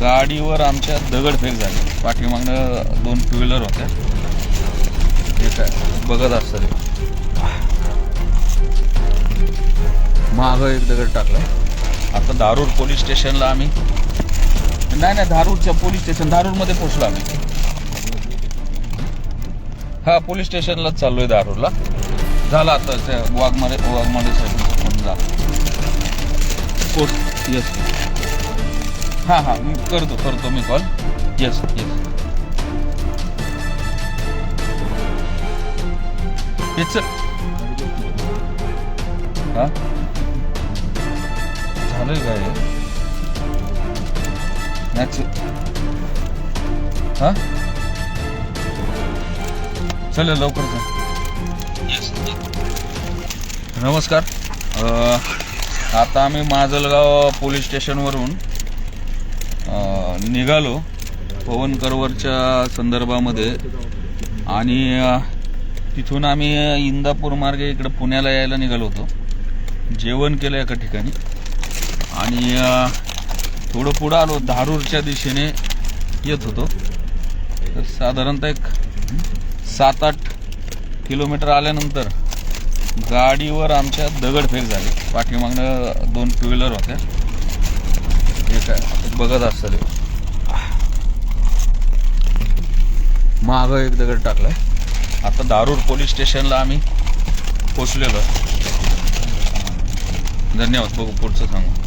गाडीवर आमच्या दगडफेक झाली. पाठीमागनं दोन टू व्हीलर होत्या. हे काय? बघत असतं ते. मागं एक दगड टाकला. आता दारूर पोलीस स्टेशनला आम्ही. नाही नाही धारूरच्या पोलीस स्टेशन धारूरमध्ये पोहोचलो आम्ही. हा पोलीस स्टेशनलाच चाललोय दारूरला झाला आता त्या वाघमारे साहेब फोन झाला येस हां हां मी करतो करतो मी कॉल येस येस हेच हा? झालंय काय हे? नाही हा? चल लवकर नमस्कार. आता आम्ही माजलगाव पोलीस स्टेशनवरून निघालो पवन करवरच्या संदर्भामध्ये. आणि तिथून आम्ही इंदापूर मार्गे इकडं पुण्याला यायला निघालो होतो. जेवण केलं एका ठिकाणी. आणि थोडं पुढं आलो धारूरच्या दिशेने येत होतो. तर साधारणतः एक सात आठ किलोमीटर आल्यानंतर गाडीवर आमच्या दगडफेक झाली. पाठीमागनं दोन टू व्हीलर होत्या. हे काय बघत असतं ते मागं एक दगड टाकलाय आता दारूर पोलीस स्टेशनला आम्ही पोचलेलो आहे. धन्यवाद बघू पुढचं सांगू